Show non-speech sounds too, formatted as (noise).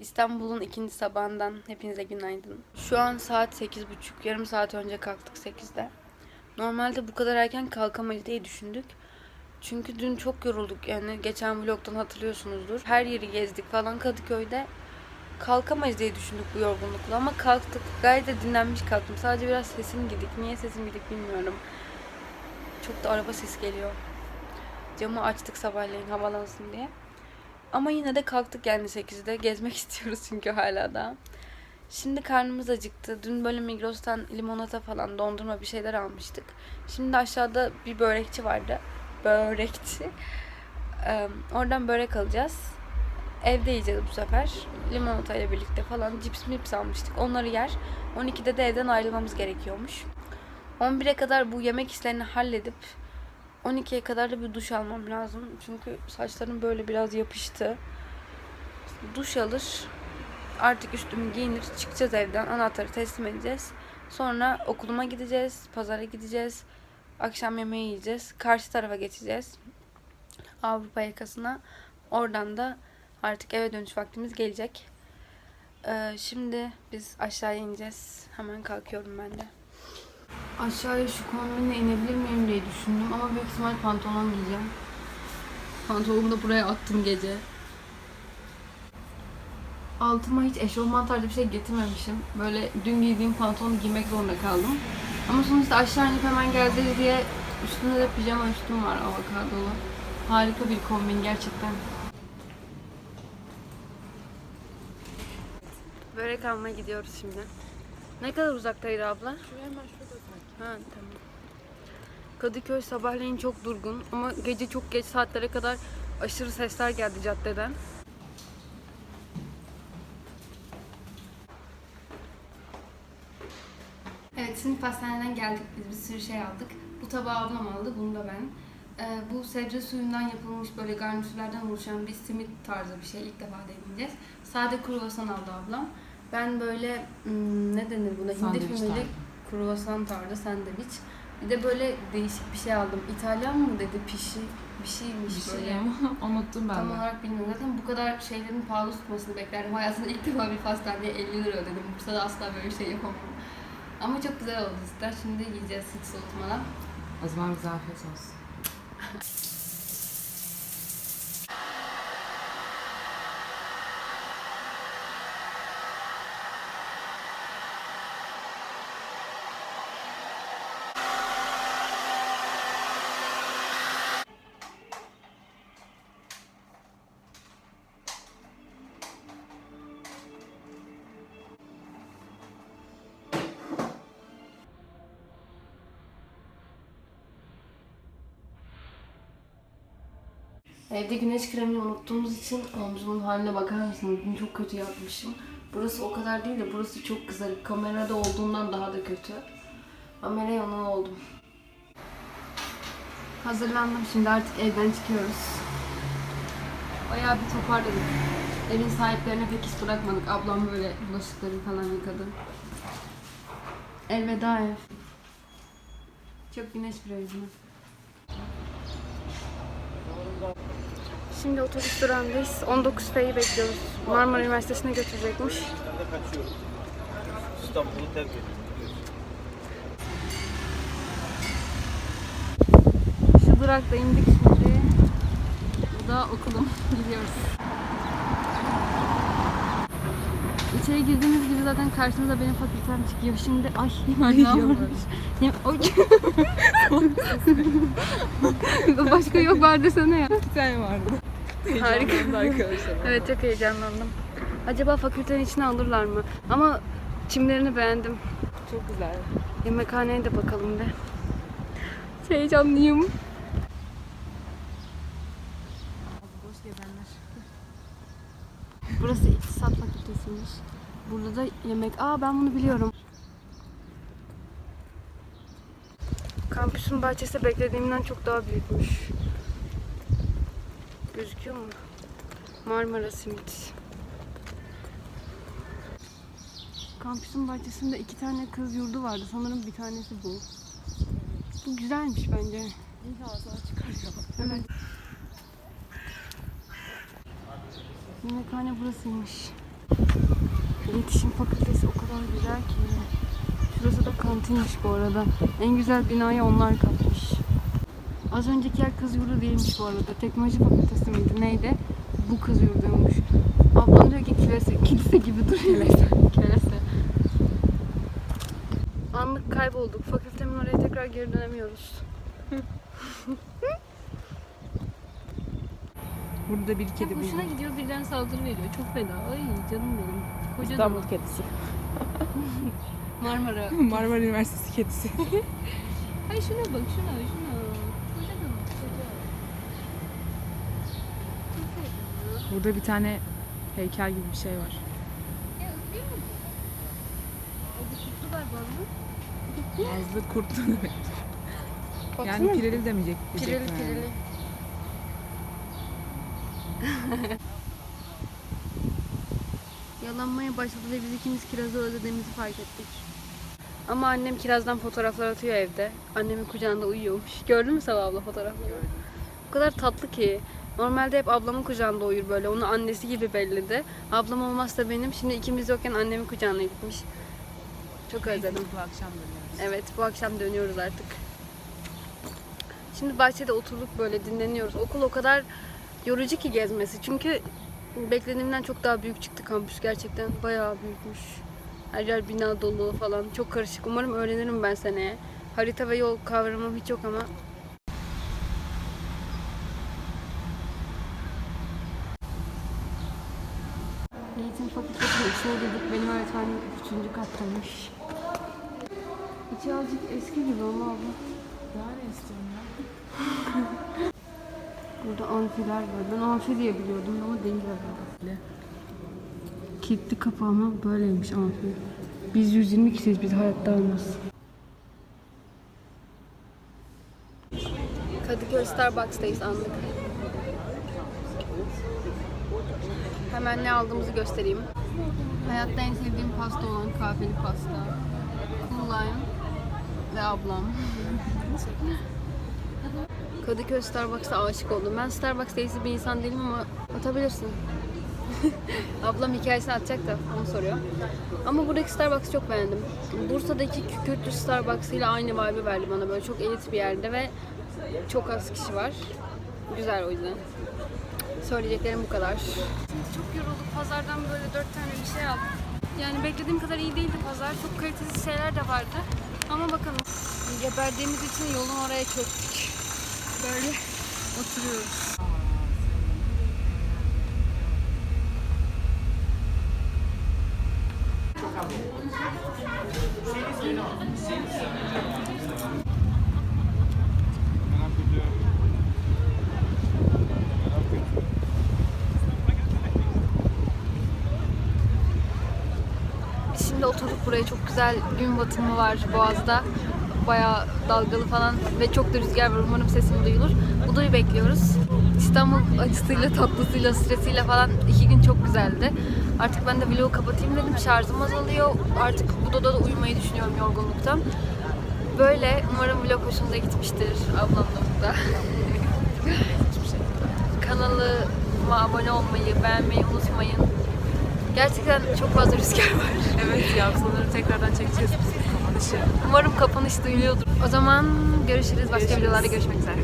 İstanbul'un ikinci sabahından hepinize günaydın. Şu an saat 8.30. Yarım saat önce kalktık 8'de. Normalde bu kadar erken kalkamayız diye düşündük. Çünkü dün çok yorulduk yani geçen vlogdan hatırlıyorsunuzdur. Her yeri gezdik falan Kadıköy'de. Kalkamayız diye düşündük bu yorgunlukla ama kalktık. Gayet de dinlenmiş kalktım. Sadece biraz sesim gidik. Niye sesim gidik bilmiyorum. Çok da araba sesi geliyor. Camı açtık sabahleyin havalansın diye. Ama yine de kalktık yani 8'de. Gezmek (laughs) istiyoruz çünkü hala da. Şimdi karnımız acıktı. Dün böyle Migros'tan limonata falan dondurma bir şeyler almıştık. Şimdi aşağıda bir börekçi vardı. Börekçi. Ee, oradan börek alacağız. Evde yiyeceğiz bu sefer. Limonata ile birlikte falan cips mips almıştık. Onları yer. 12'de de evden ayrılmamız gerekiyormuş. 11'e kadar bu yemek işlerini halledip 12'ye kadar da bir duş almam lazım. Çünkü saçlarım böyle biraz yapıştı. Duş alır. Artık üstümü giyinir. Çıkacağız evden. Anahtarı teslim edeceğiz. Sonra okuluma gideceğiz. Pazara gideceğiz. Akşam yemeği yiyeceğiz. Karşı tarafa geçeceğiz. Avrupa yakasına. Oradan da artık eve dönüş vaktimiz gelecek. Ee, şimdi biz aşağıya ineceğiz. Hemen kalkıyorum ben de. Aşağıya şu kombinle inebilir miyim diye düşündüm ama büyük ihtimal pantolon giyeceğim. Pantolonumu da buraya attım gece. Altıma hiç eşofman tarzı bir şey getirmemişim. Böyle dün giydiğim pantolonu giymek zorunda kaldım. Ama sonuçta aşağı inip hemen geleceğiz diye üstünde de pijama üstüm var avokadolu. Harika bir kombin gerçekten. Börek almaya gidiyoruz şimdi. Ne kadar uzaktaydı abla? Şuraya hemen sanki. Ha tamam. Kadıköy sabahleyin çok durgun ama gece çok geç saatlere kadar aşırı sesler geldi caddeden. Evet şimdi pastaneden geldik biz bir sürü şey aldık. Bu tabağı ablam aldı, bunu da ben. Ee, bu sebze suyundan yapılmış böyle garnitürlerden oluşan bir simit tarzı bir şey ilk defa deneyeceğiz. Sade kruvasan aldı ablam. Ben böyle hmm, ne denir buna? Hindi Sandviç fümeli tarzı. Kruvasan tarzı sandviç. Bir de böyle değişik bir şey aldım. İtalyan mı dedi pişi bir şeymiş Bir böyle. şey ama (laughs) unuttum ben Tam de. olarak bilmiyorum. Zaten bu kadar şeylerin pahalı tutmasını beklerdim. Hayatımda ilk defa bir pastaneye 50 lira ödedim. Bursa'da asla böyle bir şey yapamam. Ama çok güzel oldu cidden. Şimdi yiyeceğiz hiç soğutmadan. O zaman bize afiyet olsun. (laughs) Evde güneş kremini unuttuğumuz için omzumun haline bakar mısınız? Dün çok kötü yapmışım. Burası o kadar değil de burası çok kızarık. Kamerada olduğundan daha da kötü. Ameliyat onun oldum. Hazırlandım. Şimdi artık evden çıkıyoruz. Bayağı bir toparladık. Evin sahiplerine pek iş bırakmadık. Ablam böyle bulaşıkları falan yıkadı. Elveda ev. Çok güneş bir ev değil mi? Şimdi otobüs durağındayız. 19 F'yi bekliyoruz. Marmara Üniversitesi'ne götürecekmiş. İstanbul'u terk ettim. Şu durakta indik şimdi. Bu da okulum. (laughs) Gidiyoruz. İçeri girdiğimiz gibi zaten karşımıza benim fakültem çıkıyor. Şimdi ay (laughs) ne yapmış? Ya, oy. (laughs) Başka yok var desene ya. Bir tane vardı. Harika. arkadaşlar. (laughs) Evet çok heyecanlandım. Acaba fakültenin içine alırlar mı? Ama çimlerini beğendim. Çok güzel. Yemekhaneye de bakalım de. Heyecanlıyım. Boş gezenler. Burası İktisat Fakültesiymiş. Burada da yemek. Aa ben bunu biliyorum. Kampüsün bahçesi beklediğimden çok daha büyükmüş. Gözüküyor mu? Marmara Simit. Kampüsün bahçesinde iki tane kız yurdu vardı. Sanırım bir tanesi bu. Bu güzelmiş bence. İnşallah sana çıkar. Evet. Yemekhane burasıymış. İletişim fakültesi o kadar güzel ki. Şurası da kantinmiş bu arada. En güzel binayı onlar kapmış. Az önceki yer kız yurdu değilmiş bu arada. Teknoloji fakültesi miydi neydi? Bu kız yurduymuş. Ablam diyor ki kilise, kilise gibi duruyor. kilise. (laughs) Anlık kaybolduk. Fakültemin oraya tekrar geri dönemiyoruz. (laughs) Burada bir kedi Hoşuna buldum. gidiyor birden saldırı veriyor. Çok fena. Ay canım benim. Koca İstanbul dana. kedisi. (laughs) Marmara. Marmara Üniversitesi kedisi. Ay şuna bak şuna şuna. Koca dana. Koca. Çok fena. Burada bir tane heykel gibi bir şey var. Ya değil mi? O bir kutu var bazı. Nazlı kurt demek. Yani pireli demeyecek. Pireli diyecektim yani. pireli. (laughs) Yalanmaya başladı ve biz ikimiz kirazı özlediğimizi fark ettik. Ama annem kirazdan fotoğraflar atıyor evde. Annemin kucağında uyuyormuş. Gördün mü Sabah abla fotoğrafları? O kadar tatlı ki. Normalde hep ablamın kucağında uyur böyle. Onu annesi gibi belledi. Ablam olmazsa benim. Şimdi ikimiz yokken annemin kucağına gitmiş. Çok özledim. Bu akşam dönüyoruz. Evet bu akşam dönüyoruz artık. Şimdi bahçede oturduk böyle dinleniyoruz. Okul o kadar yorucu ki gezmesi. Çünkü beklediğimden çok daha büyük çıktı kampüs gerçekten. Bayağı büyükmüş. Her yer bina dolu falan. Çok karışık. Umarım öğrenirim ben seneye. Harita ve yol kavramım hiç yok ama. Eğitim fakültesinin içine girdik. Benim öğretmenim 3. kattaymış. İçi azıcık eski gibi ama abla. Daha ne istiyorsun ya? (laughs) Burada amfiler var. Ben amfi diye biliyordum ama değil herhalde. Kilitli kapı ama böyleymiş amfi. Biz 120 kişiyiz. Biz hayatta olmaz. Kadıköy Starbucks'tayız anlık. Hemen ne aldığımızı göstereyim. Hayatta en sevdiğim pasta olan kahveli pasta. Cool Lime ve ablam. (laughs) Kadıköy Starbucks'a aşık oldum. Ben Starbucks delisi bir insan değilim ama atabilirsin. (laughs) Ablam hikayesini atacak da onu soruyor. Ama buradaki Starbucks'ı çok beğendim. Bursa'daki Kükürtlü Starbucks ile aynı vibe'ı verdi bana böyle çok elit bir yerde ve çok az kişi var. Güzel o yüzden. Söyleyeceklerim bu kadar. Şimdi çok yorulduk. Pazardan böyle dört tane bir şey aldım. Yani beklediğim kadar iyi değildi pazar. Çok kalitesiz şeyler de vardı. Ama bakalım. Geberdiğimiz için yolun oraya çöktük. Böyle oturuyoruz. Biz şimdi oturduk buraya çok güzel gün batımı var Boğaz'da. Bayağı dalgalı falan ve çok da rüzgar var. Umarım sesim duyulur. Udo'yu bekliyoruz. İstanbul acısıyla, tatlısıyla, stresiyle falan iki gün çok güzeldi. Artık ben de vlogu kapatayım dedim. Şarjım azalıyor. Artık Udo'da da uyumayı düşünüyorum yorgunluktan. Böyle umarım vlog hoşunuza gitmiştir. Ablam da burada. (laughs) Kanalıma abone olmayı, beğenmeyi unutmayın. Gerçekten çok fazla rüzgar var. (laughs) Evet ya sanırım tekrardan çekeceğiz biz kapanışı. Umarım kapanış duyuluyordur. O zaman görüşürüz. Başka videolarda görüşmek üzere.